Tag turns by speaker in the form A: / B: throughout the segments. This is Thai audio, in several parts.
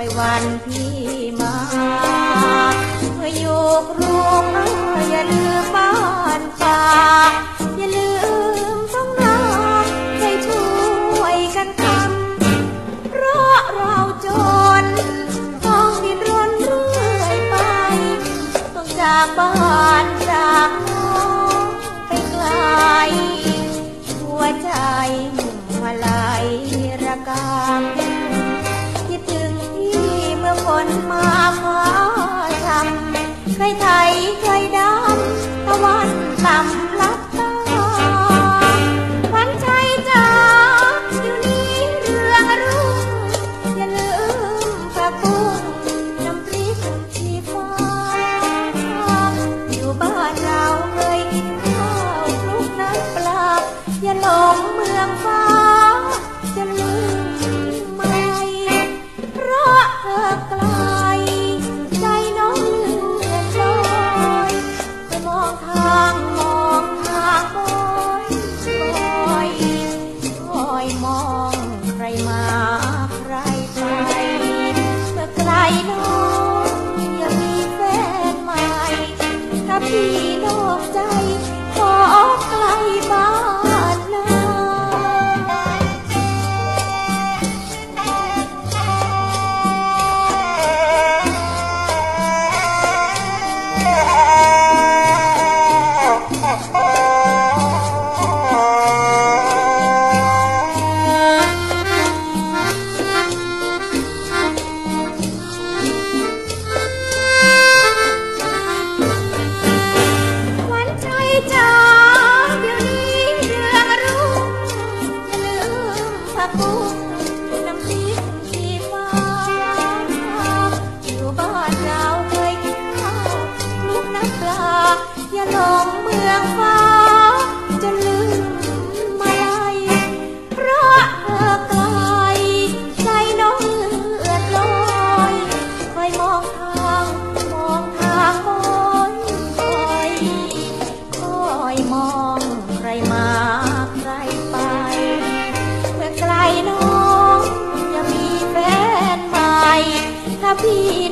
A: อยวันพี่มาเมื่ออยู่กรุงอย่าลืมบ้านป่าอย่าลืมต้องน้ำให้ช่วยกันทำเพราะเราจนต้องดิ้นรนเรื่อยไป ต้องจากบ้านจาก ทา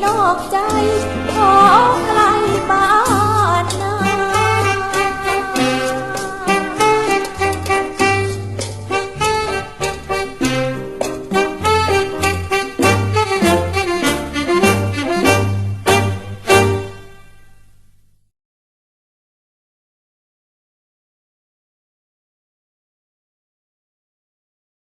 A: นอกใจขอไกลบ้า